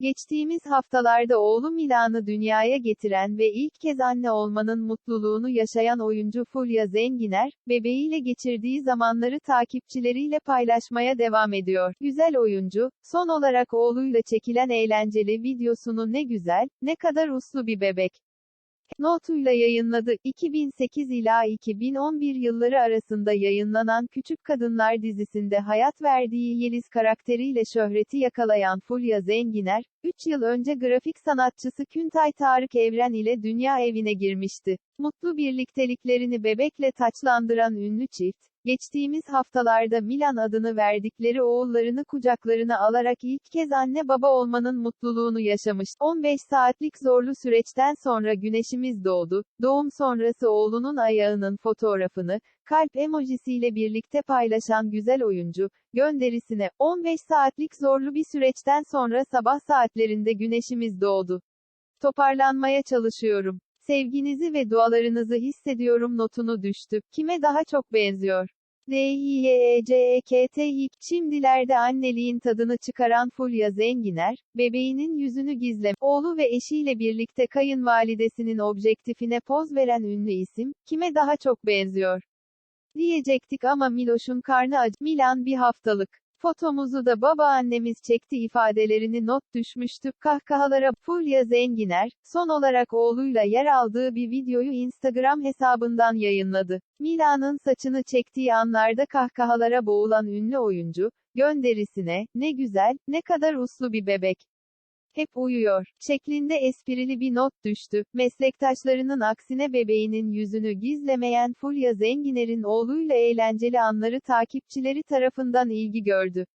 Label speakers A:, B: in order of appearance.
A: Geçtiğimiz haftalarda oğlu Milan'ı dünyaya getiren ve ilk kez anne olmanın mutluluğunu yaşayan oyuncu Fulya Zenginer, bebeğiyle geçirdiği zamanları takipçileriyle paylaşmaya devam ediyor. Güzel oyuncu, son olarak oğluyla çekilen eğlenceli videosunu ne güzel, ne kadar uslu bir bebek notuyla yayınladı. 2008 ila 2011 yılları arasında yayınlanan Küçük Kadınlar dizisinde hayat verdiği Yeliz karakteriyle şöhreti yakalayan Fulya Zenginer, 3 yıl önce grafik sanatçısı Küntay Tarık Evren ile dünya evine girmişti. Mutlu birlikteliklerini bebekle taçlandıran ünlü çift, geçtiğimiz haftalarda Milan adını verdikleri oğullarını kucaklarına alarak ilk kez anne baba olmanın mutluluğunu yaşamış. 15 saatlik zorlu süreçten sonra güneşimiz doğdu. Doğum sonrası oğlunun ayağının fotoğrafını, kalp emojisiyle birlikte paylaşan güzel oyuncu, gönderisine, 15 saatlik zorlu bir süreçten sonra sabah saatlerinde güneşimiz doğdu. Toparlanmaya çalışıyorum. Sevginizi ve dualarınızı hissediyorum notunu düştü. Kime daha çok benziyor? D I Y E C E K T İ Şimdilerde anneliğin tadını çıkaran Fulya Zenginer, bebeğinin yüzünü gizlem, oğlu ve eşiyle birlikte kayınvalidesinin objektifine poz veren ünlü isim, kime daha çok benziyor? Diyecektik ama Miloş'un karnı acı. Milan bir haftalık. Fotomuzu da babaannemiz çekti ifadelerini not düşmüştü. Kahkahalara, Fulya Zenginer, son olarak oğluyla yer aldığı bir videoyu Instagram hesabından yayınladı. Milan'ın saçını çektiği anlarda kahkahalara boğulan ünlü oyuncu, gönderisine, ne güzel, ne kadar uslu bir bebek hep uyuyor, şeklinde esprili bir not düştü. Meslektaşlarının aksine bebeğinin yüzünü gizlemeyen Fulya Zenginer'in oğluyla eğlenceli anları takipçileri tarafından ilgi gördü.